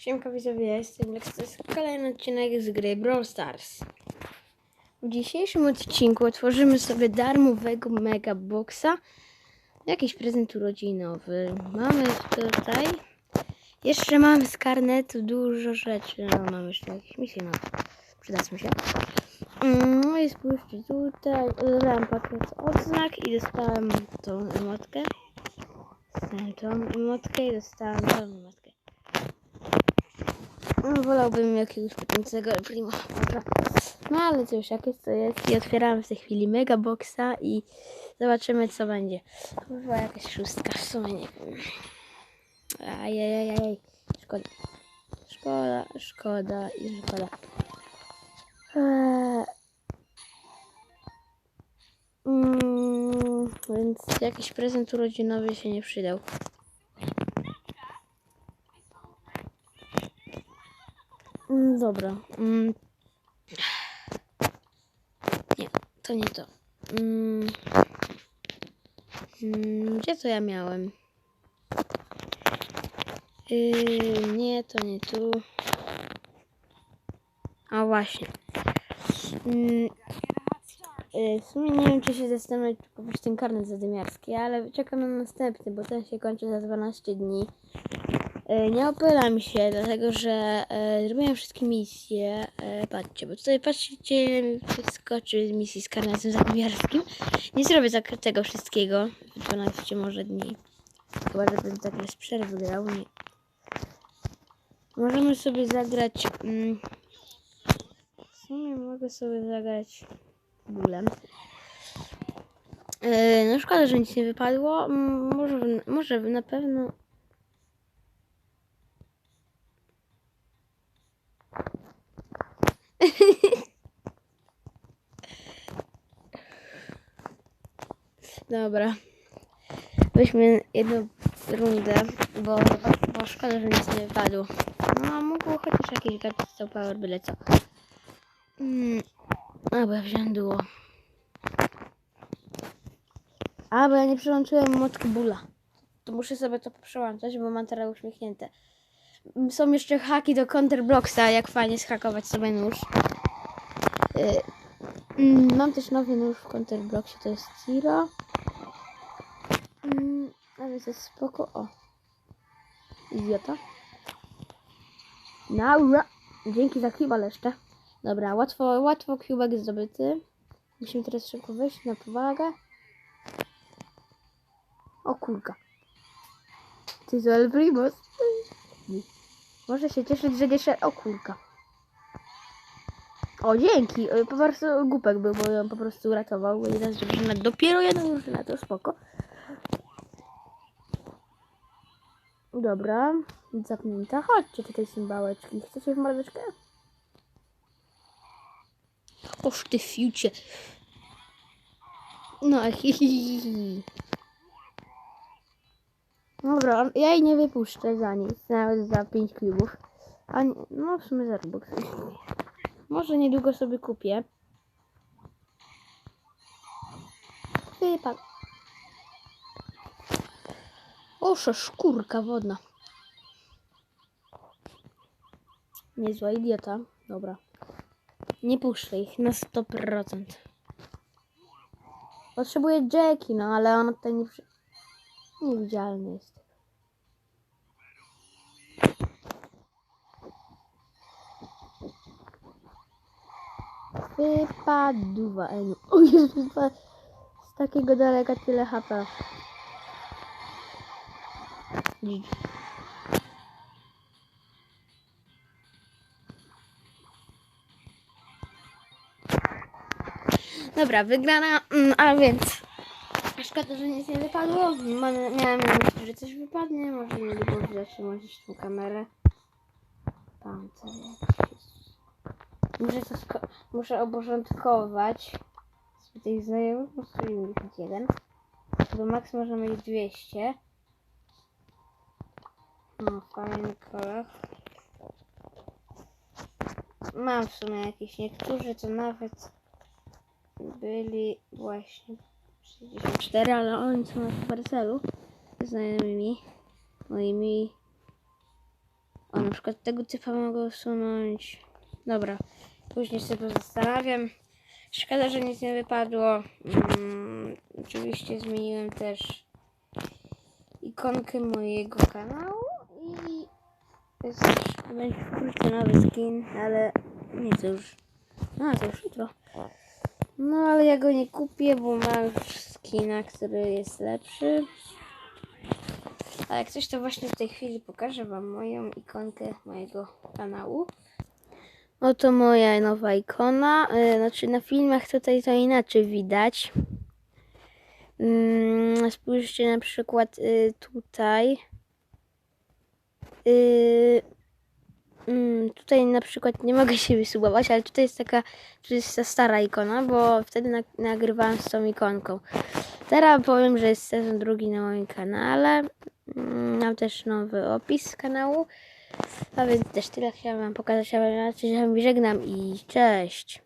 Siemka widzowie, ja jestem Lex, to jest kolejny odcinek z gry Brawl Stars. W dzisiejszym odcinku otworzymy sobie darmowego mega boxa. Jakiś prezent urodzinowy. Mamy tutaj. Jeszcze mamy z karnetu dużo rzeczy. No, mamy jeszcze jakieś misje, no. Przydadzą się. Mm, No i spójrzcie tutaj. Odebrałem pakiet odznak i dostałem tą emotkę. Dostałem tą emotkę i dostałem tą emotkę. No, wolałbym jakiegoś potencjalnego primo. Dobra. No ale cóż, jak jest to jest. I otwieramy w tej chwili mega boxa i zobaczymy co będzie. Chyba jakaś szóstka, w sumie nie wiem. Ajajajaj. Szkoda. Szkoda, szkoda i szkoda. Eee. Mm, więc jakiś prezent urodzinowy się nie przydał. Mm, Dobra. Mm. Nie, to nie to. Mm. Mm, Gdzie to ja miałem? Yy, nie, to nie tu. A właśnie. Mm. Yy, w sumie nie wiem, czy się zastanowić, czy kupić ten karnet zadymiarski, ale czekam na następny, bo ten się kończy za 12 dni. E, Nie opylam się, dlatego że e, zrobiłem wszystkie misje. E, patrzcie, bo tutaj patrzcie, mi wyskoczy z misji z karnetem zagmiarskim. Nie zrobię tego wszystkiego w 12 może dni. Chyba, żebym bez przerwy grał. Nie. Możemy sobie zagrać. Mm, w sumie mogę sobie zagrać bólem. E, no szkoda, że nic nie wypadło. Mm, Może, może na pewno Dobra. Weźmy jedną rundę, bo, bo szkoda, że nic nie wypadło. No, mógł chociaż jakiś gadżet power byle co. Mm. A, bo ja wziąłem duo. A, bo ja nie przełączyłem motki bóla. To muszę sobie to przełączać, bo mam teraz uśmiechnięte. Są jeszcze haki do counterblocksa, jak fajnie zhakować sobie nóż. Y, mm, Mam też nowy nóż w counterblocksie, to jest Ciro. Jest spoko. O. Idiota. Naura. Dzięki za chyba jeszcze. Dobra, łatwo, łatwo kubek zdobyty. Musimy teraz szybko wejść na powagę. O kurka. Ty to El Primos. Może się cieszyć, że nie szedł. O kurka. O, dzięki. E, Po prostu głupek był, bo ją po prostu uratował. Jedna drużyna, dopiero jedna drużyna, to spoko. Dobra, zapnięta. Chodźcie tutaj symbałeczki. Chcecie w mordeczkę? Oż ty fiucie. No, hi, hi, hi, hi. Dobra, ja jej nie wypuszczę za nic, nawet za 5 klubów. A nie, no w sumie za Robux. Może niedługo sobie kupię. Wypadł. Osza szkórka wodna. Niezła idiota. Dobra. Nie puszczę ich na 100%. Potrzebuję Jackie, no ale ona tutaj nie przy... Niewidzialny jest. Wypadła. No. O z takiego daleka tyle HP. Dobra, wygrana, mm, a więc szkoda, że nic nie wypadło. Miałem nadzieję, że coś wypadnie. Może nie było zatrzymać tą kamerę. Muszę, to muszę oporządkować z tych znajomych. Mieć jeden. Bo max możemy mieć 200. No, fajny kolor. Mam w sumie jakieś niektórzy, to nawet byli właśnie 64, ale oni są na Supercelu znajomymi moimi. O, na przykład tego typa mogę usunąć. Dobra, później sobie zastanawiam. Szkoda, że nic nie wypadło. Mm, oczywiście zmieniłem też ikonkę mojego kanału też będzie wkrótce nowy skin, ale nie już. A, to już jutro. No ale ja go nie kupię, bo mam już skina, który jest lepszy. A jak coś, to właśnie w tej chwili pokażę Wam moją ikonkę mojego kanału. Oto moja nowa ikona. E, Znaczy na filmach tutaj to inaczej widać. Mm, Spójrzcie na przykład y, tutaj. Y, mm, Tutaj na przykład nie mogę się wysubować, ale tutaj jest taka, to jest ta stara ikona, bo wtedy nag- nagrywałam z tą ikonką. Teraz powiem, że jest sezon drugi na moim kanale. Mm, Mam też nowy opis kanału. A więc też tyle chciałam wam pokazać, a ja się żegnam i cześć.